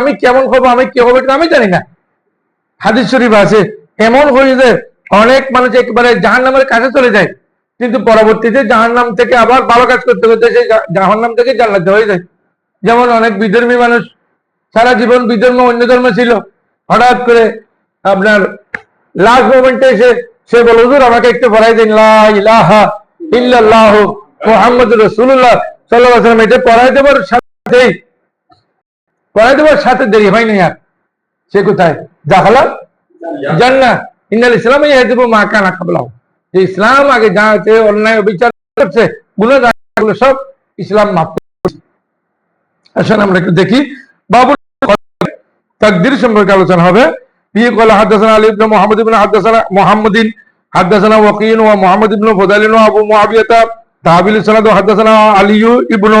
আমি কেমন হব, আমি কি হবে আমি জানি না। হাদিস শরীফ আছে, এমন হয়ে যে অনেক মানুষ একেবারে জাহান নামের কাছে চলে যায়, কিন্তু পরবর্তীতে জাহান নাম থেকে আবার ভালো কাজ করতে করতে সেই জাহান নাম থেকে জান্নাতে হয়ে যায়। যেমন অনেক বিধর্মী মানুষ, সারা জীবন বিধর্ম অন্য ধর্ম ছিল। হঠাৎ করে আপনার লাস্ট মোমেন্টে এসে সে বলে হুজুর, আমাকে একটু পড়াই দিন। ইলাহা ইল্লাল্লাহ মুহাম্মদ রাসূলুল্লাহ। সাল্লাল্লাহু আলাইহি এটা পড়াই দেবার সাথেই পড়াই দেবার সাথে দেরি হয় না আর। সে কোথায়? জাহালা? জান্নাহ ইন্নাল ইসলাম ইয়াজিবু মা কানা কাবলাহু। যে ইসলাম আগে যা আছে অন্যায় অবিচার করছে গুলো সব ইসলাম মাফ। আসলে আমরা একটু দেখি। বাবু তাকদির সম্পর্কে আলোচনা হবে। বিয়ে কলা হাদাসানা আলী ইবনে মুহাম্মদ ইবনে হাদাসানা মুহাম্মদিন হাদাসানা ওয়াকিন ওয়া মুহাম্মদ ইবনে ফুদাইলিন ওয়া আবু মুআবিয়াতা তাবিল সানাদ হাদাসানা আলিয়ু ইবনে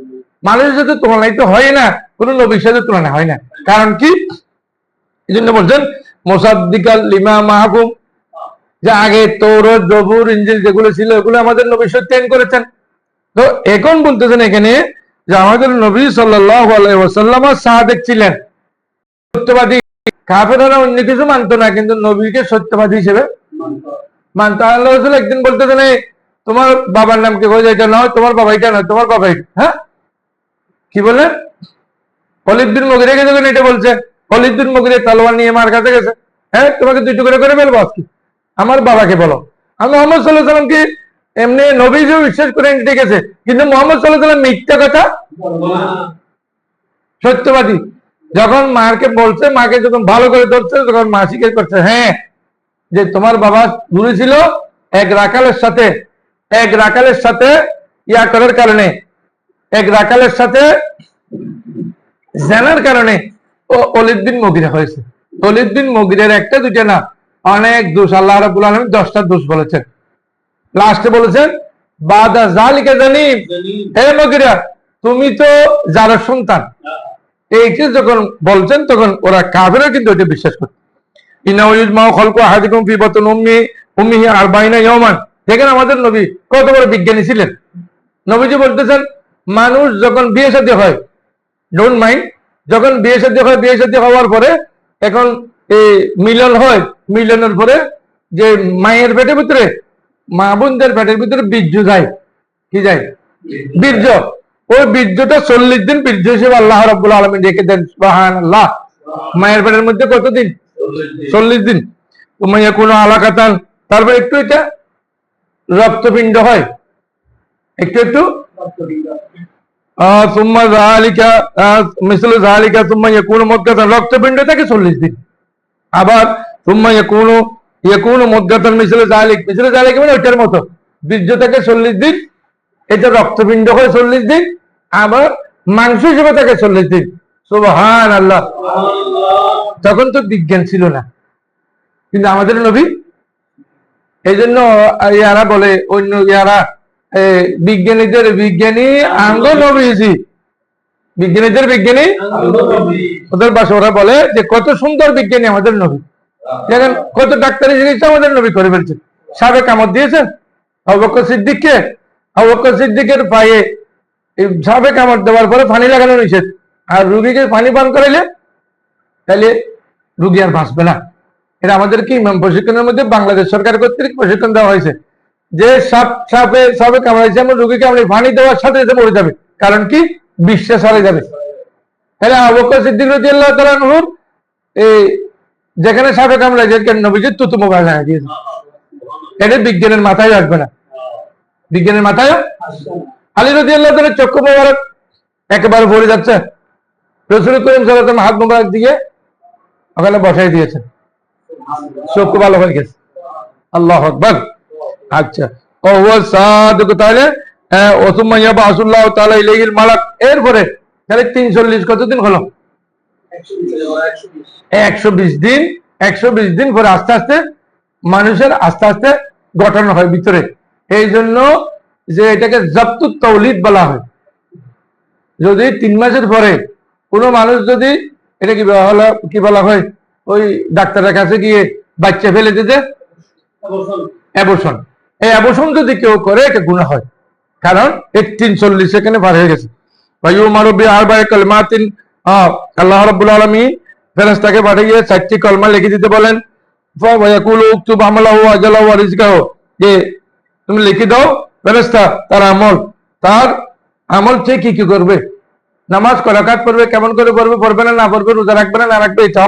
মানুষের সাথে তুলনায় তো হয় না, কোন নবীর সাথে তুলনা হয় না। কারণ কি? এই জন্য বলছেন, মোসাদ্দিকাল লিমা মাহকুম যে আগে তোর, জবুর, ইঞ্জিল যেগুলো ছিল এগুলো আমাদের নবী সত্যায়ন করেছেন। তো এখন বলতেছেন এখানে যে আমাদের নবী আলাইসাল্লাম সাহাদেক ছিলেন। সত্যবাদী। কাফেরা অন্য কিছু মানতো না, কিন্তু নবীকে সত্যবাদী হিসেবে মানতো। আল্লাহ একদিন বলতেছেন তোমার বাবার নাম কি হয়ে এটা নয় তোমার বাবা এটা নয় তোমার বাবা হ্যাঁ? কি বলে? অলিদ্দিন মগিরে গেছে যখন এটা বলছে? অলিদ্দিন মগিরে তালোয়ার নিয়ে মার কাছে গেছে। হ্যাঁ তোমাকে দুই টুকরে করে ফেলব আজকে। আমার বাবাকে বলো। আমি মোহাম্মদ সাল্লাহ সাল্লামকে এমনি নবী হিসেবে বিশ্বাস করে ঠিক আছে কিন্তু মোহাম্মদ সাল্লাহ সাল্লাম মিথ্যা কথা সত্যবাদী। যখন মাকে বলছে, মাকে যখন ভালো করে ধরছে, তখন মা স্বীকার করছে হ্যাঁ যে তোমার বাবা দূরে ছিল, এক রাখালের সাথে, এক রাখালের সাথে ইয়া করার কারণে। এক রাকালের সাথে জানার কারণে অলিদ্দিন মগিরা হয়েছে। অলিদ্দিন মগিরের একটা দুইটা না, অনেক দোষ, আল্লাহ রাবুল আলম দশটা দোষ বলেছেন। লাস্টে বলেছেন, বাদা জালিকা জানি, হে মগিরা, তুমি তো যার সন্তান। এইটা যখন বলছেন, তখন ওরা কাফেরও কিন্তু এটা বিশ্বাস আমাদের নবী কত বড় বিজ্ঞানী ছিলেন। নবীজি বলতেছেন মানুষ যখন বিয়ে সাথে হয় ডোন্ট মাইন্ড যখন বিয়ে সাথে হয়, বিয়ে সাথে হওয়ার পরে এখন এই মিলন হয়, মিলনের পরে যে মায়ের পেটের ভিতরে, মা বোনদের পেটের ভিতরে বীর্য যায়। কি যায়? বীর্য। ওই বীর্যটা চল্লিশ দিন বীর্য হিসেবে আল্লাহ রব্বুল আলমী রেখে দেন আল্লাহ মায়ের পেটের মধ্যে কতদিন? চল্লিশ দিন। মাইয়া কোনো আলাকাতান। তারপর একটু এটা রক্তপিণ্ড হয়। একটু একটু? সুম্মা জালিকা মিসল জালিকা সুম্মা ইয়াকুনু মুদ্দাতান রক্তপিণ্ড থাকে চল্লিশ দিন। আবার সুম্মা ইয়াকুনু ইয়াকুনু মুদ্দাতান মিসল জালিক মিসল জালিক মানে ওইটার মতো। বীর্য থাকে চল্লিশ দিন, এটা রক্তপিণ্ড হয় চল্লিশ দিন, আবার মাংস হিসেবে থাকে চল্লিশ দিন। সুবহান আল্লাহ তখন তো বিজ্ঞান ছিল না। কিন্তু আমাদের নবী এই জন্য ইয়ারা বলে, অন্য ইয়ারা বিজ্ঞানীদের বিজ্ঞানী আঙ্গ নবীজি বিজ্ঞানীদের বিজ্ঞানী? ওদের বাসা ওরা বলে যে কত সুন্দর বিজ্ঞানী আমাদের নবী। দেখেন কত ডাক্তারি জিনিস আমাদের নবী করে ফেলছে সাবেক আমদ দিয়েছেন। অবক্কর সিদ্দিককে অবক্কর সিদ্দিকের পায়ে সাবেক আমদ দেওয়ার পরে পানি লাগানো নিষেধ। আর রুগীকে পানি পান করাইলে তাহলে রুগী আর বাঁচবে না। এটা আমাদেরকে ইমাম প্রশিক্ষণের মধ্যে বাংলাদেশ সরকার কর্তৃক প্রশিক্ষণ দেওয়া হয়েছে। যে সাপ, সাপে সাপে কামড়াইছে এমন রুগীকে আপনি পানি দেওয়ার সাথে সাথে মরে যাবে। কারণ কি? বিশ্বাস হারে যাবে। তাহলে আবক্কর সিদ্দিক রাজি আল্লাহ তালানহুর এই যেখানে সাপে কামড়াইছে কেন নবীজি তুতু মোবাইল জানা দিয়েছে এটা বিজ্ঞানের মাথায় আসবে না। বিজ্ঞানের মাথায় আলী রাজি আল্লাহ তালের চক্ষু মোবারক একেবারে ভরে যাচ্ছে। রসুল করিম সাল্লাম হাত মোবারক দিয়ে ওখানে বসাই দিয়েছেন। চক্ষু ভালো হয়ে গেছে। আল্লাহ আকবর। আচ্ছা। তাহলে? ওসুম্মা ইয়াবা আসুল্লাহ তাআলা ইলাইহিল মালাক। এরপরে তাহলে 340 কতদিন হলো? একশো বিশ দিন। একশো বিশ দিন পরে আস্তে আস্তে মানুষের আস্তে আস্তে গঠন হয় ভিতরে। এই জন্য যে এটাকে জব্তু তৌলিদ বলা হয়। যদি তিন মাসের পরে কোনো মানুষ যদি এটা কি বলা হলো- কি বলা হয়? ওই ডাক্তারের কাছে গিয়ে বাচ্চা ফেলে দিতে? অ্যাবর্শন এই অ্যাবর্শন যদি কেউ করে, এটা গুণা হয়। কারণ একটিন চল্লিশ সেখানে পার হয়ে গেছে। আর আল্লাহ রাব্বুল ফেরেশতাকে পাঠিয়ে চারটি কলমা লিখে দিতে বলেন। যে তুমি লিখে দাও, ফেরেশতা তার আমল। তার আমল সে কি কি করবে? নামাজ করাকাত পড়বে, কেমন করে পড়বে পড়বে না না পড়বে, রোজা রাখবে না না রাখবে, এটা